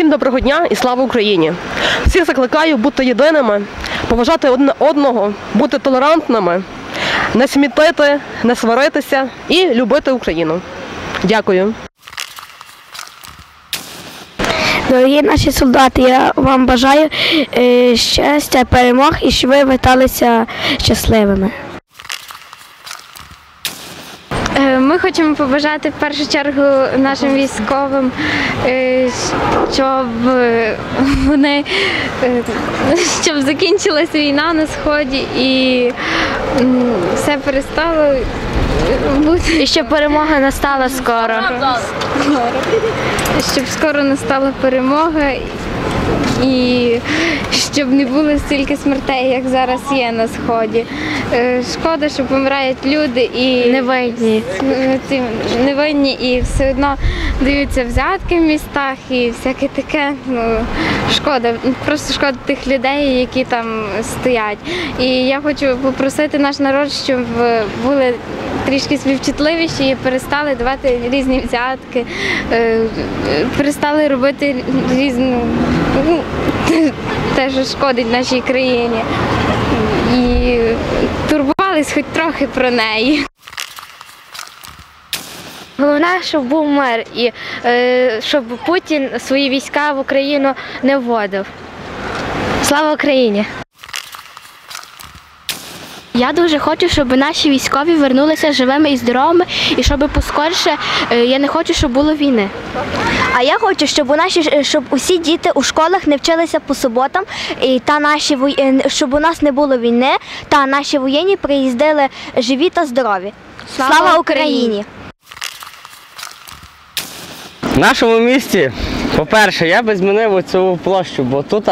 Всім доброго дня і слава Україні! Всіх закликаю бути єдиними, поважати одне одного, бути толерантними, не смітити, не сваритися і любити Україну. Дякую. Дорогі наші солдати, я вам бажаю е, щастя, перемог і щоб ви верталися щасливими. Е, Ми хочемо побажати в першу чергу нашим військовим, е, щоб е, вони е, щоб закінчилась війна на сході і все перестало бути. І щоб перемога настала скоро. Щоб скоро настала перемога і щоб не було стільки смертей, як зараз є на сході. Е, Шкода, що помирають люди і Невинні. Е, невинні і все одно даються взятки в містах і всяке таке. Ну шкода, просто шкода тих людей, які там стоять. І я хочу попросити наш народ, щоб були трішки співчутливіші і перестали давати різні взятки, е, перестали робити різну ну, те, що шкодить нашій країні. І турбувались хоч трохи про неї. Головне, щоб був мир і е, щоб Путін свої війська в Україну не вводив. Слава Україні! Я дуже хочу, щоб наші військові вернулися живими і здоровими, і щоб поскорше е, я не хочу, щоб було війни. А я хочу, щоб у наші щоб усі діти у школах не вчилися по суботам, і та наші щоб у нас не було війни, та наші воєнні приїздили живі та здорові. Слава, Україні! В нашому місті, по-перше, я би змінив цю площу, бо тут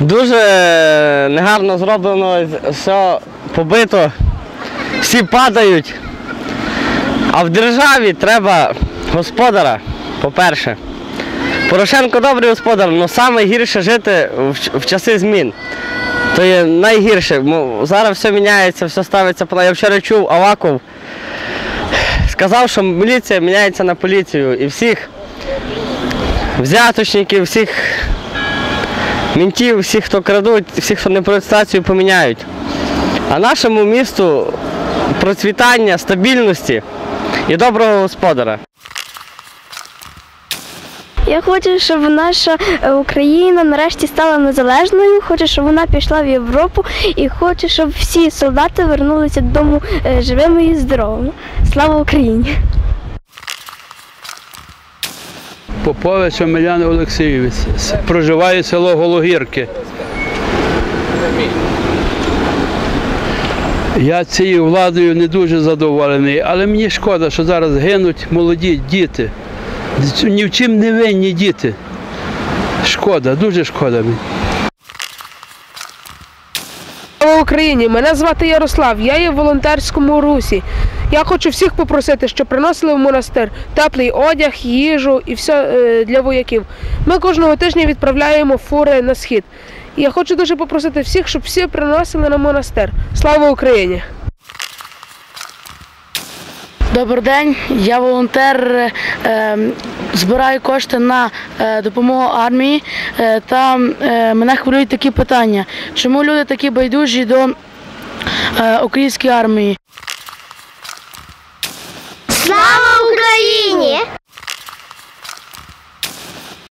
дуже негарно зроблено, все побито, всі падають. А в державі треба господара, по-перше. Порошенко добрий господар, але саме гірше жити в, часи змін. То є найгірше. Зараз все міняється, все ставиться. по- Я вчора чув Аваков. Сказав, що міліція міняється на поліцію і всіх взяточників, всіх мінтів, всіх, хто крадуть, всіх, хто не про поміняють. А нашому місту процвітання, стабільності і доброго господара. Я хочу, щоб наша е, Україна нарешті стала незалежною. Хочу, щоб вона пішла в Європу і хочу, щоб всі солдати вернулися додому е, живими і здоровими. Слава Україні! Попович Омелян Олексійович. Проживає село Гологірки. Я цією владою не дуже задоволений, але мені шкода, що зараз гинуть молоді діти. Ні в чим не винні діти. Шкода, дуже шкода мені. Україні! Мене звати Ярослав. Я є в волонтерському русі. Я хочу всіх попросити, щоб приносили в монастир теплий одяг, їжу і все е, для вояків. Ми кожного тижня відправляємо фури на схід. І я хочу дуже попросити всіх, щоб всі приносили на монастир. Слава Україні! Добрий день, я волонтер, е, збираю кошти на е, допомогу армії. Е, та е, мене хвилюють такі питання. Чому люди такі байдужі до е, української армії? Слава Україні!